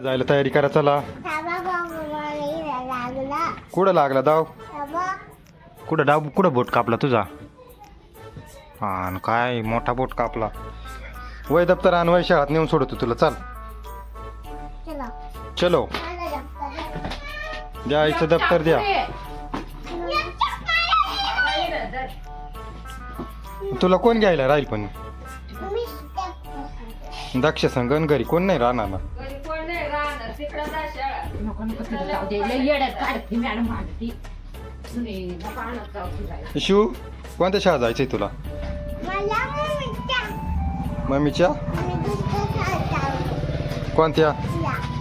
जायला तयारी करा चला. लागला. कुठं लागला दाव? कुठं डाव कुठं बोट कापला तुझा? हा काय मोठा बोट कापला. वय दप्तर आण वय शाळात नेऊन सोडतो तुला. चाल. चला. द्या आईचं दप्तर द्या. तुला कोण घ्यायला राहील पण? दक्ष संगन घरी कोण नाही राहणार ना? नको नको तिला जाऊ दे. लय येड्यात काढते मॅडम भांडती सुने नको आणत जाऊ तुला शिव कोणत्या शाळा जायचंय तुला? मम्मीच्या. कोणत्या?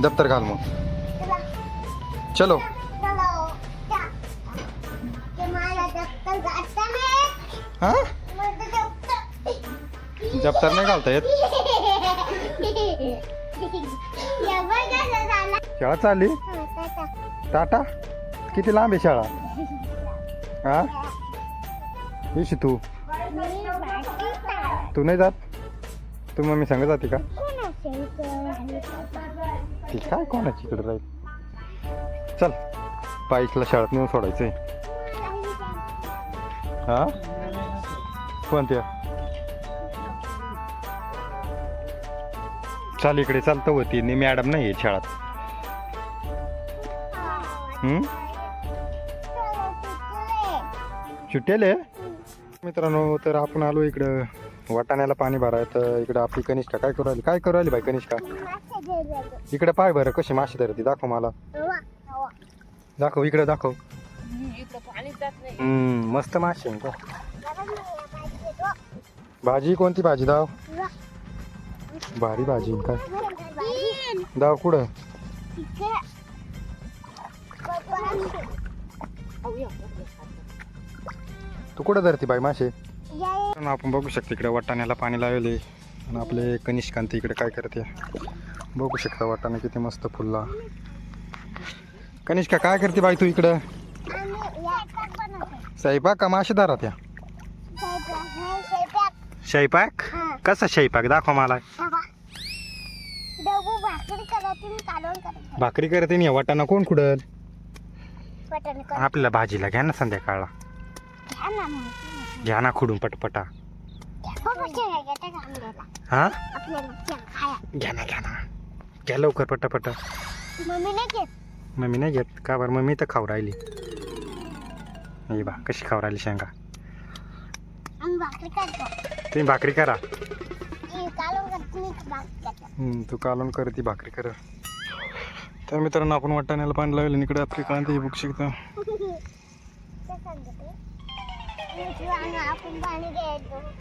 दप्तर घाल मग. चलो. हा? दप्तर नाही घालता येत? शाळा चालली? टाटा? किती लांब आहे शाळा? हा? येशी तू? तू नाही जात? तू मम्मी सांगत जाते का? ती काय कोणाची इकडे राहील? चल पाईकला शाळेत नेऊन सोडायचंय. हा? कोणत्या? चाल इकडे चालतं होती नी मॅडम नाही आहे शाळात. हम्म? मित्रांनो तर आपण आलो इकडं. वाटाण्याला पाणी भराय तर इकडं आपली कनिष्का काय करू राहिली? काय करू राहिली बाई कनिष्का? इकडे पाय बरं कशी माशी धरती? दाखव मला. दाखव इकडे दाखव. इकडं पाणीच जात नाही हम्म, मस्त माशी आहे. का भाजी कोणती भाजी दाव? भारी भाजी काय? दाव कुठं? तू कुठं धरती बाई मासे आपण बघू शकतो इकडे वाटाण्याला पाणी लावले. आणि आपले कनिष्कांत इकडे काय करते? बघू शकता वाटाणा किती मस्त फुलला. कनिष्का काय करते बाई तू इकडं? स्वयंपाक का मासे धरा त्या स्वयंपाक कसा स्वयंपाक? दाखव मला. भाकरी करते नाही वाटाणा कोण कुडल? आपल्याला भाजीला घ्या ना संध्याकाळला. घ्या ना खुडून पटपटा. हा घ्या ना घ्या ना. घ्या लवकर पटापट. मम्मी नाही घेत? मम्मी नाही घेत? का बरं? मम्मी तर खाऊ राहिली. हे बा कशी खाऊ राहिली शेंगा? आम्ही भाकरी करतो. तुम्ही भाकरी करा. हम्म, तू कालून कर ती भाकरी कर. तर मित्रांनो आपण वाटाण्याला पाणी लावलं इकडे आपली कांदे बघू शकता. आपण पाणी घ्यायचं